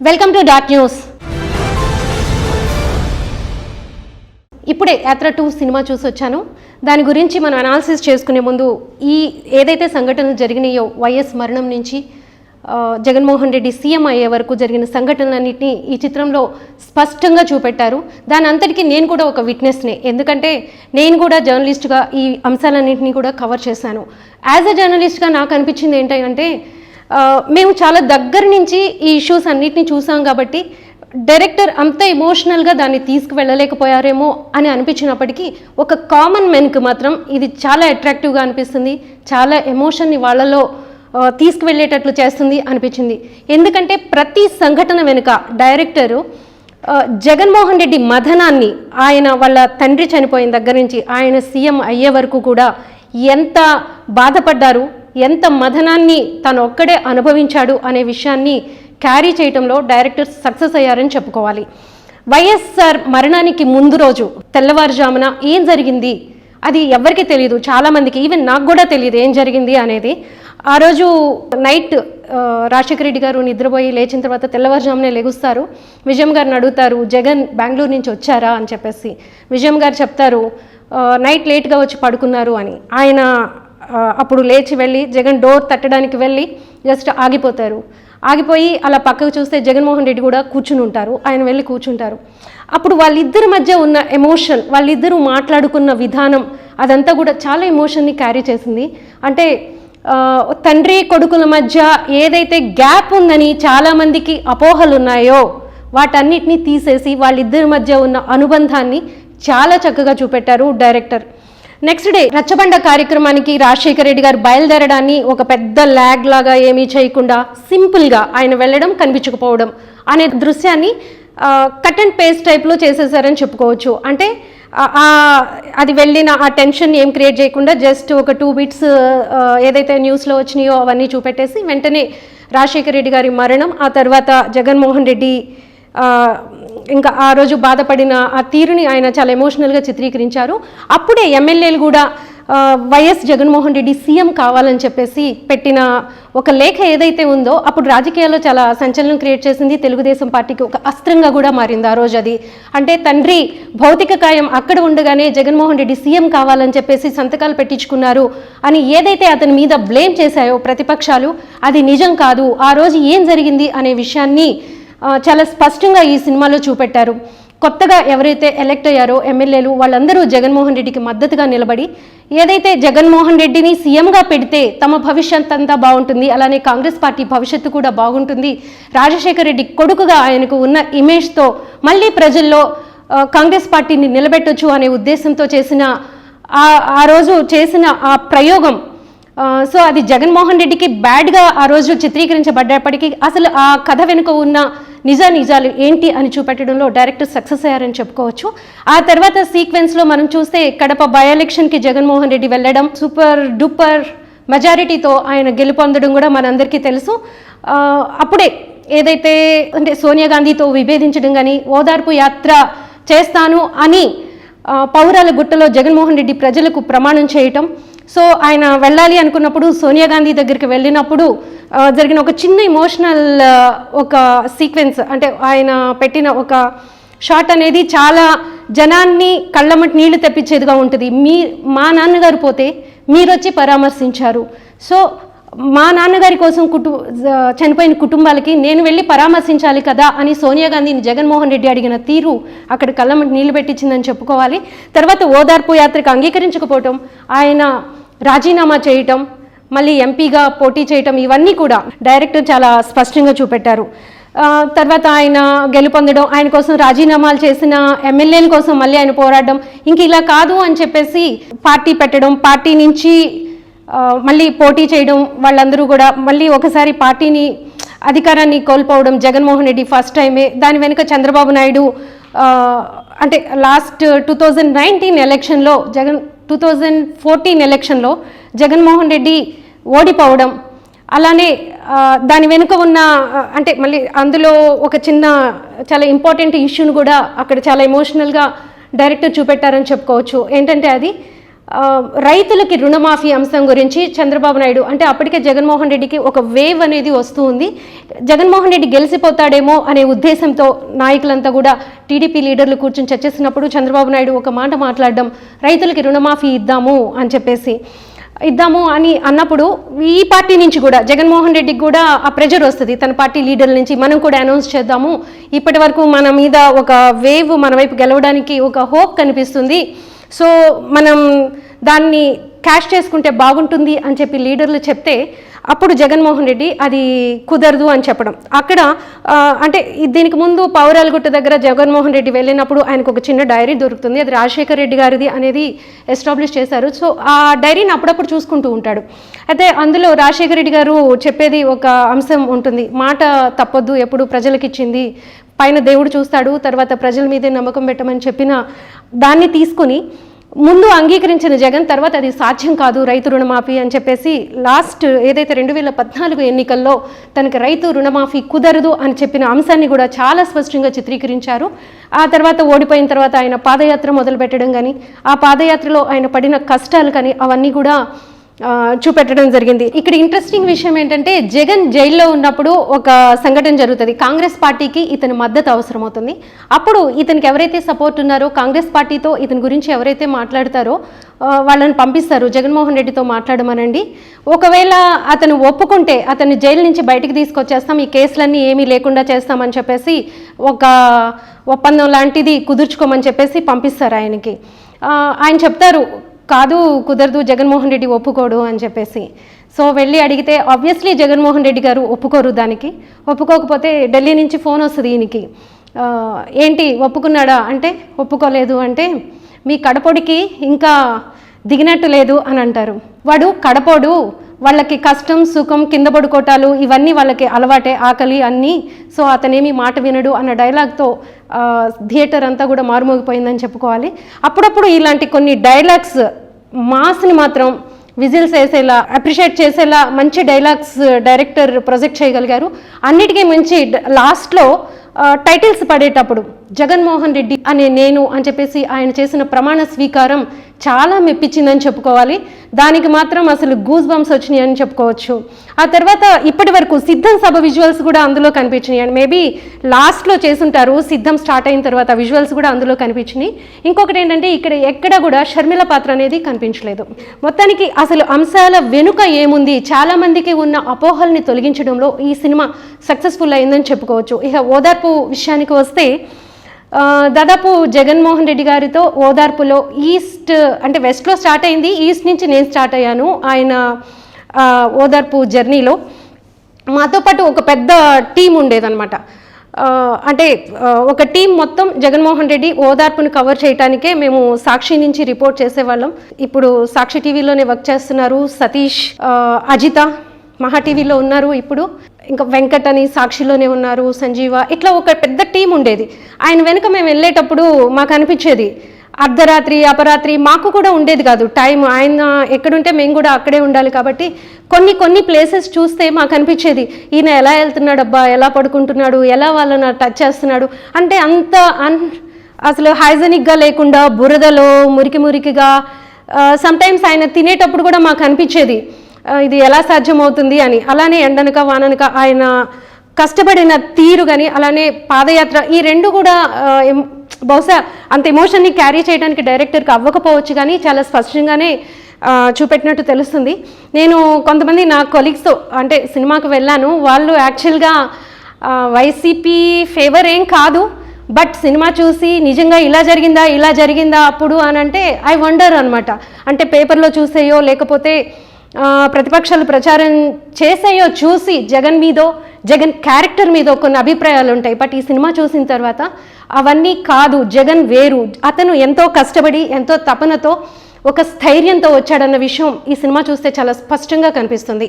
Welcome to dot news ఇప్పుడే యాత్ర two cinema చూసి వచ్చాను. దాని గురించి మనం అనాలిసిస్ చేసుకునే ముందు ఈ ఏదైతే సంఘటనలు జరిగినాయో వైఎస్ మరణం నుంచి జగన్మోహన్ రెడ్డి సీఎం అయ్యే వరకు జరిగిన సంఘటనలన్నింటినీ ఈ చిత్రంలో స్పష్టంగా చూపెట్టారు. దాని అంతటికీ నేను కూడా ఒక విట్నెస్నే ఎందుకంటే నేను కూడా జర్నలిస్ట్గా ఈ అంశాలన్నింటినీ కూడా కవర్ చేశాను. యాజ్ అ జర్నలిస్ట్గా నాకు అనిపించింది ఏంటంటే అంటే మేము చాలా దగ్గర నుంచి ఈ ఇష్యూస్ అన్నిటిని చూసాం కాబట్టి డైరెక్టర్ అంత ఎమోషనల్గా దాన్ని తీసుకువెళ్ళలేకపోయారేమో అని అనిపించినప్పటికీ ఒక కామన్ మెన్కి మాత్రం ఇది చాలా అట్రాక్టివ్గా అనిపిస్తుంది. చాలా ఎమోషన్ని వాళ్ళలో తీసుకువెళ్ళేటట్లు చేస్తుంది అనిపించింది. ఎందుకంటే ప్రతి సంఘటన వెనుక డైరెక్టరు జగన్మోహన్ రెడ్డి మదనాన్ని ఆయన వాళ్ళ తండ్రి చనిపోయిన దగ్గర నుంచి ఆయన సీఎం అయ్యే వరకు కూడా ఎంత బాధపడ్డారు ఎంత మదనాన్ని తను ఒక్కడే అనుభవించాడు అనే విషయాన్ని క్యారీ చేయటంలో డైరెక్టర్ సక్సెస్ అయ్యారని చెప్పుకోవాలి. వైఎస్ఆర్ మరణానికి ముందు రోజు తెల్లవారుజామున ఏం జరిగింది? అది ఎవరికి తెలియదు చాలామందికి ఈవెన్ నాకు కూడా తెలియదు ఏం జరిగింది అనేది. ఆ రోజు నైట్ రాజశేఖర రెడ్డి గారు నిద్రపోయి లేచిన తర్వాత తెల్లవారుజామునే లెగుస్తారు. విజయం గారిని అడుగుతారు జగన్ బెంగళూరు నుంచి వచ్చారా? అని చెప్పేసి. విజయం గారు చెప్తారు నైట్ లేట్గా వచ్చి పడుకున్నారు అని. ఆయన అప్పుడు లేచి వెళ్ళి జగన్ డోర్ తట్టడానికి వెళ్ళి జస్ట్ ఆగిపోతారు. ఆగిపోయి అలా పక్కకు చూస్తే జగన్మోహన్ రెడ్డి కూడా కూర్చుని ఉంటారు. ఆయన వెళ్ళి కూర్చుంటారు. అప్పుడు వాళ్ళిద్దరి మధ్య ఉన్న ఎమోషన్ వాళ్ళిద్దరూ మాట్లాడుకున్న విధానం అదంతా కూడా చాలా ఎమోషన్ని క్యారీ చేసింది. అంటే తండ్రి కొడుకుల మధ్య ఏదైతే గ్యాప్ ఉందని చాలామందికి అపోహలు ఉన్నాయో వాటన్నిటిని తీసేసి వాళ్ళిద్దరి మధ్య ఉన్న అనుబంధాన్ని చాలా చక్కగా చూపెట్టారు డైరెక్టర్. నెక్స్ట్ డే రచ్చబండ కార్యక్రమానికి రాజశేఖర రెడ్డి గారు బయలుదేరడాన్ని ఒక పెద్ద ల్యాగ్ లాగా ఏమీ చేయకుండా సింపుల్గా ఆయన వెళ్ళడం కనిపించకపోవడం అనే దృశ్యాన్ని కట్ అండ్ పేస్ట్ టైప్లో చేసేసారని చెప్పుకోవచ్చు. అంటే అది వెళ్ళిన ఆ టెన్షన్ ఏం క్రియేట్ చేయకుండా జస్ట్ ఒక టూ బిట్స్ ఏదైతే న్యూస్లో వచ్చినాయో అవన్నీ చూపెట్టేసి వెంటనే రాజశేఖర రెడ్డి గారి మరణం ఆ తర్వాత జగన్మోహన్ రెడ్డి ఇంకా ఆ రోజు బాధపడిన ఆ తీరుని ఆయన చాలా ఎమోషనల్గా చిత్రీకరించారు. అప్పుడే ఎమ్మెల్యేలు కూడా వైఎస్ జగన్మోహన్ రెడ్డి సీఎం కావాలని చెప్పేసి పెట్టిన ఒక లేఖ ఏదైతే ఉందో అప్పుడు రాజకీయాల్లో చాలా సంచలనం క్రియేట్ చేసింది తెలుగుదేశం పార్టీకి ఒక అస్త్రంగా కూడా మారింది ఆ రోజు అది. అంటే తండ్రి భౌతిక కాయం అక్కడ ఉండగానే జగన్మోహన్ రెడ్డి సీఎం కావాలని చెప్పేసి సంతకాలు పెట్టించుకున్నారు అని ఏదైతే అతని మీద బ్లేమ్ చేశాయో ప్రతిపక్షాలు అది నిజం కాదు ఆ రోజు ఏం జరిగింది అనే విషయాన్ని చాలా స్పష్టంగా ఈ సినిమాలో చూపెట్టారు. కొత్తగా ఎవరైతే ఎలెక్ట్ అయ్యారో ఎమ్మెల్యేలు వాళ్ళందరూ జగన్మోహన్ రెడ్డికి మద్దతుగా నిలబడి ఏదైతే జగన్మోహన్ రెడ్డిని సీఎంగా పెడితే తమ భవిష్యత్ అంతా బాగుంటుంది అలానే కాంగ్రెస్ పార్టీ భవిష్యత్తు కూడా బాగుంటుంది. రాజశేఖర రెడ్డి కొడుకుగా ఆయనకు ఉన్న ఇమేజ్తో మళ్ళీ ప్రజల్లో కాంగ్రెస్ పార్టీని నిలబెట్టొచ్చు అనే ఉద్దేశంతో చేసిన ఆ ఆ రోజు చేసిన ఆ ప్రయోగం సో అది జగన్మోహన్ రెడ్డికి బ్యాడ్గా ఆ రోజు చిత్రీకరించబడ్డప్పటికీ అసలు ఆ కథ వెనుక ఉన్న నిజ నిజాలు ఏంటి అని చూపెట్టడంలో డైరెక్టర్ సక్సెస్ అయ్యారని చెప్పుకోవచ్చు. ఆ తర్వాత సీక్వెన్స్లో మనం చూస్తే కడప బై ఎలక్షన్కి జగన్మోహన్ రెడ్డి వెళ్ళడం సూపర్ డూపర్ మెజారిటీతో ఆయన గెలుపొందడం కూడా మనందరికీ తెలుసు. అప్పుడే ఏదైతే అంటే సోనియా గాంధీతో విభేదించడం కానీ ఓదార్పు యాత్ర చేస్తాను అని పౌరాల గుట్టలో జగన్మోహన్ రెడ్డి ప్రజలకు ప్రమాణం చేయటం సో ఆయన వెళ్ళాలి అనుకున్నప్పుడు సోనియా గాంధీ దగ్గరికి వెళ్ళినప్పుడు జరిగిన ఒక చిన్న ఇమోషనల్ ఒక సీక్వెన్స్ అంటే ఆయన పెట్టిన ఒక షాట్ అనేది చాలా జనాన్ని కళ్ళమటి నీళ్ళు తెప్పించేదిగా ఉంటుంది. మీ మా నాన్నగారు పోతే మీరు వచ్చి పరామర్శించారు. సో మా నాన్నగారి కోసం కుటు చనిపోయిన కుటుంబాలకి నేను వెళ్ళి పరామర్శించాలి కదా అని సోనియా గాంధీని జగన్మోహన్ రెడ్డి అడిగిన తీరు అక్కడ కళ్ళ నీళ్ళు పెట్టించిందని చెప్పుకోవాలి. తర్వాత ఓదార్పు యాత్రకు అంగీకరించకపోవటం ఆయన రాజీనామా చేయటం మళ్ళీ ఎంపీగా పోటీ చేయటం ఇవన్నీ కూడా డైరెక్టర్ చాలా స్పష్టంగా చూపెట్టారు. తర్వాత ఆయన గెలుపొందడం ఆయన కోసం రాజీనామాలు చేసిన ఎమ్మెల్యేల కోసం మళ్ళీ ఆయన పోరాడడం ఇంక ఇలా కాదు అని చెప్పేసి పార్టీ పెట్టడం పార్టీ నుంచి మళ్ళీ పోటీ చేయడం వాళ్ళందరూ కూడా మళ్ళీ ఒకసారి పార్టీని అధికారాన్ని కోల్పోవడం జగన్మోహన్ రెడ్డి ఫస్ట్ టైమే. దాని వెనుక చంద్రబాబు నాయుడు అంటే లాస్ట్ టూ థౌజండ్ నైన్టీన్ ఎలక్షన్లో జగన్ టూ థౌజండ్ ఫోర్టీన్ ఎలక్షన్లో జగన్మోహన్ రెడ్డి ఓడిపోవడం. అలానే దాని వెనుక ఉన్న అంటే మళ్ళీ అందులో ఒక చిన్న చాలా ఇంపార్టెంట్ ఇష్యూని కూడా అక్కడ చాలా ఎమోషనల్గా డైరెక్టర్ చూపెట్టారని చెప్పుకోవచ్చు. ఏంటంటే అది రైతులకి రుణమాఫీ అంశం గురించి చంద్రబాబు నాయుడు అంటే అప్పటికే జగన్మోహన్ రెడ్డికి ఒక వేవ్ అనేది వస్తూ ఉంది జగన్మోహన్ రెడ్డి గెలిచిపోతాడేమో అనే ఉద్దేశంతో నాయకులంతా కూడా టీడీపీ లీడర్లు కూర్చొని చర్చిస్తున్నప్పుడు చంద్రబాబు నాయుడు ఒక మాట మాట్లాడడం రైతులకి రుణమాఫీ ఇద్దాము అని చెప్పేసి ఇద్దాము అని అన్నప్పుడు ఈ పార్టీ నుంచి కూడా జగన్మోహన్ రెడ్డికి కూడా ఆ ప్రెజర్ వస్తుంది. తన పార్టీ లీడర్ల నుంచి మనం కూడా అనౌన్స్ చేద్దాము. ఇప్పటి వరకు మన మీద ఒక వేవ్ మన వైపు గెలవడానికి ఒక హోప్ కనిపిస్తుంది. సో మనం దాన్ని క్యాష్ చేసుకుంటే బాగుంటుంది అని చెప్పి లీడర్లు చెప్తే అప్పుడు జగన్మోహన్ రెడ్డి అది కుదరదు అని చెప్పడం. అక్కడ అంటే దీనికి ముందు పౌరాలగుట్ట దగ్గర జగన్మోహన్ రెడ్డి వెళ్ళినప్పుడు ఆయనకు ఒక చిన్న డైరీ దొరుకుతుంది. అది రాజశేఖర్ రెడ్డి గారిది అనేది ఎస్టాబ్లిష్ చేశారు. సో ఆ డైరీని అప్పుడప్పుడు చూసుకుంటూ ఉంటాడు. అయితే అందులో రాజశేఖర రెడ్డి గారు చెప్పేది ఒక అంశం ఉంటుంది. మాట తప్పొద్దు ఎప్పుడు ప్రజలకిచ్చింది పైన దేవుడు చూస్తాడు తర్వాత ప్రజల మీదే నమ్మకం పెట్టమని చెప్పిన దాన్ని తీసుకుని ముందు అంగీకరించిన జగన్ తర్వాత అది సాధ్యం కాదు రైతు రుణమాఫీ అని చెప్పేసి లాస్ట్ ఏదైతే రెండు వేల పద్నాలుగు ఎన్నికల్లో తనకి రైతు రుణమాఫీ కుదరదు అని చెప్పిన అంశాన్ని కూడా చాలా స్పష్టంగా చిత్రీకరించారు. ఆ తర్వాత ఓడిపోయిన తర్వాత ఆయన పాదయాత్ర మొదలుపెట్టడం కానీ ఆ పాదయాత్రలో ఆయన పడిన కష్టాలు కానీ అవన్నీ కూడా చూపెట్టడం జరిగింది. ఇక్కడ ఇంట్రెస్టింగ్ విషయం ఏంటంటే జగన్ జైల్లో ఉన్నప్పుడు ఒక సంఘటన జరుగుతుంది. కాంగ్రెస్ పార్టీకి ఇతని మద్దతు అవసరమవుతుంది. అప్పుడు ఇతనికి ఎవరైతే సపోర్ట్ ఉన్నారో కాంగ్రెస్ పార్టీతో ఇతని గురించి ఎవరైతే మాట్లాడతారో వాళ్ళని పంపిస్తారు. జగన్మోహన్ రెడ్డితో మాట్లాడమనండి. ఒకవేళ అతను ఒప్పుకుంటే అతను జైలు నుంచి బయటకు తీసుకొచ్చేస్తాం ఈ కేసులన్నీ ఏమీ లేకుండా చేస్తామని చెప్పేసి ఒక ఒప్పందం లాంటిది కుదుర్చుకోమని చెప్పేసి పంపిస్తారు ఆయనకి. ఆయన చెప్తారు కాదు కుదరదు జగన్మోహన్ రెడ్డి ఒప్పుకోడు అని చెప్పేసి. సో వెళ్ళి అడిగితే ఆబ్వియస్లీ జగన్మోహన్ రెడ్డి గారు ఒప్పుకోరు దానికి. ఒప్పుకోకపోతే ఢిల్లీ నుంచి ఫోన్ వస్తుంది ఈయనకి. ఏంటి ఒప్పుకున్నాడా? అంటే ఒప్పుకోలేదు అంటే మీ కడపొడికి ఇంకా దిగినట్టు లేదు అని అంటారు. వాడు కడపోడు. వాళ్ళకి కష్టం సుఖం కింద పడుకోటాలు ఇవన్నీ వాళ్ళకి అలవాటే ఆకలి అన్నీ. సో అతనేమి మాట వినడు అన్న డైలాగ్తో థియేటర్ అంతా కూడా మారుమోగిపోయిందని చెప్పుకోవాలి. అప్పుడప్పుడు ఇలాంటి కొన్ని డైలాగ్స్ మాస్ని మాత్రం విజిల్స్ వేసేలా అప్రిషియేట్ చేసేలా మంచి డైలాగ్స్ డైరెక్టర్ ప్రొజెక్ట్ చేయగలిగారు. అన్నిటికీ మించి లాస్ట్లో టైటిల్స్ పడేటప్పుడు జగన్మోహన్ రెడ్డి అనే నేను అని చెప్పేసి ఆయన చేసిన ప్రమాణ స్వీకారం చాలా మెప్పించిందని చెప్పుకోవాలి. దానికి మాత్రం అసలు గూస్ బంప్స్ వచ్చినాయి అని చెప్పుకోవచ్చు. ఆ తర్వాత ఇప్పటి వరకు సిద్ధం సభ విజువల్స్ కూడా అందులో కనిపించినాయి. అండ్ మేబీ లాస్ట్లో చేసుంటారు సిద్ధం స్టార్ట్ అయిన తర్వాత విజువల్స్ కూడా అందులో కనిపించినాయి. ఇంకొకటి ఏంటంటే ఇక్కడ ఎక్కడ కూడా షర్మిల పాత్ర అనేది కనిపించలేదు. మొత్తానికి అసలు అంశాల వెనుక ఏముంది? చాలామందికి ఉన్న అపోహల్ని తొలగించడంలో ఈ సినిమా సక్సెస్ఫుల్ అయిందని చెప్పుకోవచ్చు. ఇక ఓదార్పు విషయానికి వస్తే దాదాపు జగన్మోహన్ రెడ్డి గారితో ఓదార్పులో ఈస్ట్ అంటే వెస్ట్లో స్టార్ట్ అయింది ఈస్ట్ నుంచి నేను స్టార్ట్ అయ్యాను ఆయన ఓదార్పు జర్నీలో. మాతో పాటు ఒక పెద్ద టీం ఉండేదన్నమాట. అంటే ఒక టీం మొత్తం జగన్మోహన్ రెడ్డి ఓదార్పును కవర్ చేయడానికే మేము సాక్షి నుంచి రిపోర్ట్ చేసేవాళ్ళం. ఇప్పుడు సాక్షి టీవీలోనే వర్క్ చేస్తున్నారు సతీష్ అజిత మహా టీవీలో ఉన్నారు ఇప్పుడు. ఇంకా వెంకట్ అని సాక్షిలోనే ఉన్నారు సంజీవ. ఇట్లా ఒక పెద్ద టీం ఉండేది. ఆయన వెనుక మేము వెళ్ళేటప్పుడు మాకు అనిపించేది అర్ధరాత్రి అపరాత్రి మాకు కూడా ఉండేది కాదు. టైం ఆయన ఎక్కడుంటే మేము కూడా అక్కడే ఉండాలి కాబట్టి కొన్ని కొన్ని ప్లేసెస్ చూస్తే మాకు అనిపించేది ఈయన ఎలా వెళ్తున్నాడు అబ్బా ఎలా పడుకుంటున్నాడు ఎలా వాళ్ళని టచ్ చేస్తున్నాడు అంటే అంత అన్ అసలు హైజెనిక్గా లేకుండా బురదలో మురికి మురికిగా సమ్టైమ్స్ ఆయన తినేటప్పుడు కూడా మాకు అనిపించేది. ఇది ఎలా సాధ్యమవుతుంది అని. అలానే ఎండనక వాననక ఆయన కష్టపడిన తీరు కానీ అలానే పాదయాత్ర ఈ రెండు కూడా బహుశా అంత ఎమోషన్ని క్యారీ చేయడానికి డైరెక్టర్కి అవ్వకపోవచ్చు కానీ చాలా స్పష్టంగానే చూపెట్టినట్టు తెలుస్తుంది. నేను కొంతమంది నా కొలీగ్స్తో అంటే సినిమాకి వెళ్ళాను. వాళ్ళు యాక్చువల్గా వైసీపీ ఫేవర్ ఏం కాదు. బట్ సినిమా చూసి నిజంగా ఇలా జరిగిందా ఇలా జరిగిందా అప్పుడు అని అంటే ఐ వండర్ అనమాట అంటే పేపర్లో చూసేయో లేకపోతే ప్రతిపక్షాలు ప్రచారం చేసేయో చూసి జగన్ మీదో జగన్ క్యారెక్టర్ మీదో కొన్ని అభిప్రాయాలు ఉంటాయి. బట్ ఈ సినిమా చూసిన తర్వాత అవన్నీ కాదు జగన్ వేరు. అతను ఎంతో కష్టపడి ఎంతో తపనతో ఒక స్థైర్యంతో వచ్చాడన్న విషయం ఈ సినిమా చూస్తే చాలా స్పష్టంగా కనిపిస్తుంది.